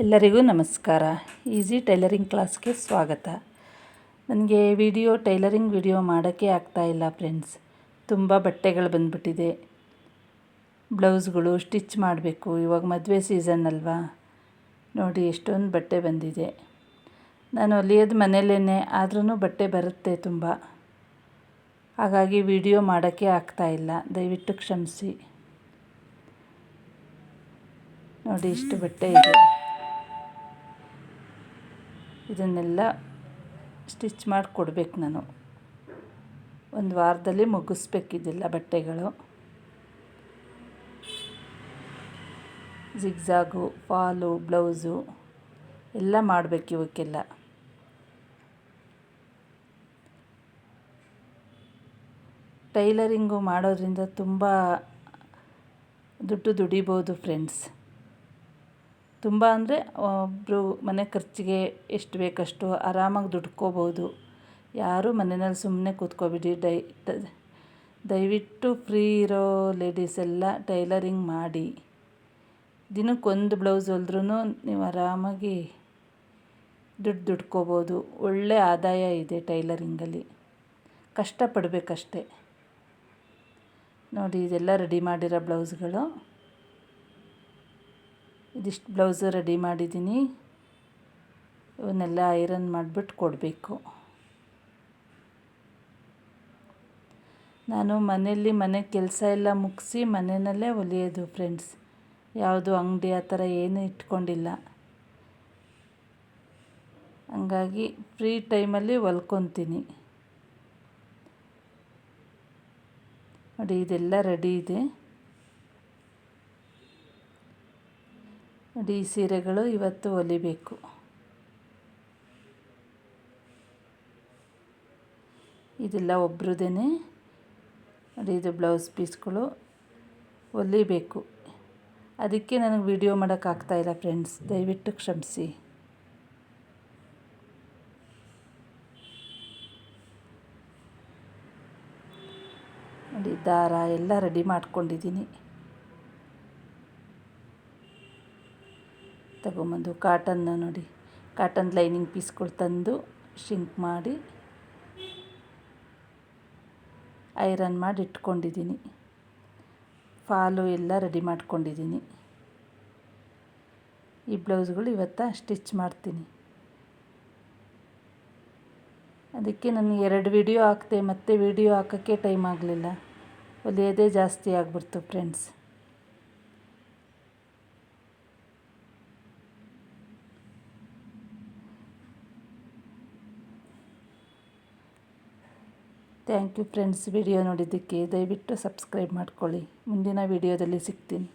ಎಲ್ಲರಿಗೂ ನಮಸ್ಕಾರ. Easy tailoring ಕ್ಲಾಸ್ಗೆ ಸ್ವಾಗತ. ನನಗೆ ವಿಡಿಯೋ, ಟೈಲರಿಂಗ್ ವಿಡಿಯೋ ಮಾಡೋಕ್ಕೆ ಆಗ್ತಾಯಿಲ್ಲ ಫ್ರೆಂಡ್ಸ್. ತುಂಬ ಬಟ್ಟೆಗಳು ಬಂದುಬಿಟ್ಟಿದೆ. ಬ್ಲೌಸ್ಗಳು ಸ್ಟಿಚ್ ಮಾಡಬೇಕು. ಇವಾಗ ಮದುವೆ ಸೀಸನ್ ಅಲ್ವಾ? ನೋಡಿ, ಎಷ್ಟೊಂದು ಬಟ್ಟೆ ಬಂದಿದೆ. ನಾನು ಹೊಲಿಯೋದು ಮನೆಯಲ್ಲೇ ಆದ್ರೂ ಬಟ್ಟೆ ಬರುತ್ತೆ ತುಂಬ. ಹಾಗಾಗಿ ವಿಡಿಯೋ ಮಾಡೋಕ್ಕೆ ಆಗ್ತಾಯಿಲ್ಲ ದಯವಿಟ್ಟು ಕ್ಷಮಿಸಿ. ನೋಡಿ, ಇಷ್ಟು ಬಟ್ಟೆ ಇದೆ. ಇದನ್ನೆಲ್ಲ ಸ್ಟಿಚ್ ಮಾಡಿಕೊಡ್ಬೇಕು ನಾನು. ಒಂದು ವಾರದಲ್ಲಿ ಮುಗಿಸ್ಬೇಕಿದ್ದಿಲ್ಲ ಬಟ್ಟೆಗಳು. ಜಿಗ್ಜಾಗು, ಫಾಲು, ಬ್ಲೌಸು ಎಲ್ಲ ಮಾಡಬೇಕು ಇವಕ್ಕೆಲ್ಲ. ಟೈಲರಿಂಗು ಮಾಡೋದ್ರಿಂದ ತುಂಬ ದುಡ್ಡು ದುಡಿಬೋದು ಫ್ರೆಂಡ್ಸ್. ತುಂಬ ಅಂದರೆ ಒಬ್ಬರು ಮನೆ ಖರ್ಚಿಗೆ ಎಷ್ಟು ಬೇಕಷ್ಟು ಆರಾಮಾಗಿ ದುಡ್ಕೋಬೋದು. ಯಾರೂ ಮನೆಯಲ್ಲಿ ಸುಮ್ಮನೆ ಕೂತ್ಕೋಬೇಡಿ. ಡೈ ದಯವಿಟ್ಟು ಫ್ರೀ ಇರೋ ಲೇಡೀಸ್ ಎಲ್ಲ ಟೈಲರಿಂಗ್ ಮಾಡಿ. ದಿನಕ್ಕೊಂದು ಬ್ಲೌಸ್ ಹೊಲ್ದ್ರೂ ನೀವು ಆರಾಮಾಗಿ ದುಡ್ಡು ದುಡ್ಕೋಬೋದು. ಒಳ್ಳೆ ಆದಾಯ ಇದೆ ಟೈಲರಿಂಗಲ್ಲಿ. ಕಷ್ಟಪಡಬೇಕಷ್ಟೆ. ನೋಡಿ, ಇದೆಲ್ಲ ರೆಡಿ ಮಾಡಿರೋ ಬ್ಲೌಸ್ಗಳು. ಇದಿಷ್ಟು ಬ್ಲೌಸು ರೆಡಿ ಮಾಡಿದ್ದೀನಿ. ಇವನ್ನೆಲ್ಲ ಐರನ್ ಮಾಡಿಬಿಟ್ಟು ಕೊಡಬೇಕು. ನಾನು ಮನೆಯಲ್ಲಿ ಮನೆ ಕೆಲಸ ಎಲ್ಲ ಮುಗಿಸಿ ಮನೆಯಲ್ಲೇ ಹೊಲಿಯೋದು ಫ್ರೆಂಡ್ಸ್. ಯಾವುದು ಅಂಗಡಿ ಆ ಥರ ಏನೂ ಇಟ್ಕೊಂಡಿಲ್ಲ. ಹಂಗಾಗಿ ಫ್ರೀ ಟೈಮಲ್ಲಿ ಹೊಲ್ಕೊತೀನಿ. ನೋಡಿ, ಇದೆಲ್ಲ ರೆಡಿ ಇದೆ. ನೋಡಿ ಈ ಸೀರೆಗಳು ಇವತ್ತು ಹೊಲಿಬೇಕು ಇದೆಲ್ಲ ಒಬ್ರದೇ ನೋಡಿ ಇದು ಬ್ಲೌಸ್ ಪೀಸ್ಗಳು ಹೊಲಿಬೇಕು ಅದಕ್ಕೆ ನನಗೆ ವಿಡಿಯೋ ಮಾಡೋಕ್ಕಾಗ್ತಾಯಿಲ್ಲ ಫ್ರೆಂಡ್ಸ್, ದಯವಿಟ್ಟು ಕ್ಷಮಿಸಿ. ನೋಡಿ ದಾರ ಎಲ್ಲ ರೆಡಿ ಮಾಡ್ಕೊಂಡಿದ್ದೀನಿ. ತಗೊಂಬಂದು ಕಾಟನ್ ನೋಡಿ. ಕಾಟನ್ ಲೈನಿಂಗ್ ಪೀಸ್ಗಳು ತಂದು ಶಿಂಕ್ ಮಾಡಿ ಐರನ್ ಮಾಡಿ ಇಟ್ಕೊಂಡಿದ್ದೀನಿ. ಫಾಲು ಎಲ್ಲ ರೆಡಿ ಮಾಡ್ಕೊಂಡಿದ್ದೀನಿ. ಈ ಬ್ಲೌಸ್ಗಳು ಇವತ್ತು ಸ್ಟಿಚ್ ಮಾಡ್ತೀನಿ. ಅದಕ್ಕೆ ನನಗೆ ಎರಡು ವಿಡಿಯೋ ಹಾಕ್ತೆ ಮತ್ತೆ ವಿಡಿಯೋ ಹಾಕೋಕ್ಕೆ ಟೈಮ್ ಆಗಲಿಲ್ಲ. ಹೊಲಿಯೋದೇ ಜಾಸ್ತಿ ಆಗಿಬಿಡ್ತು friends. Thank you friends video ನೋಡಿದ್ದಕ್ಕೆ ದಯವಿಟ್ಟು ಸಬ್ಸ್ಕ್ರೈಬ್ ಮಾಡ್ಕೊಳ್ಳಿ. ಮುಂದಿನ ವಿಡಿಯೋದಲ್ಲಿ ಸಿಗ್ತೀನಿ.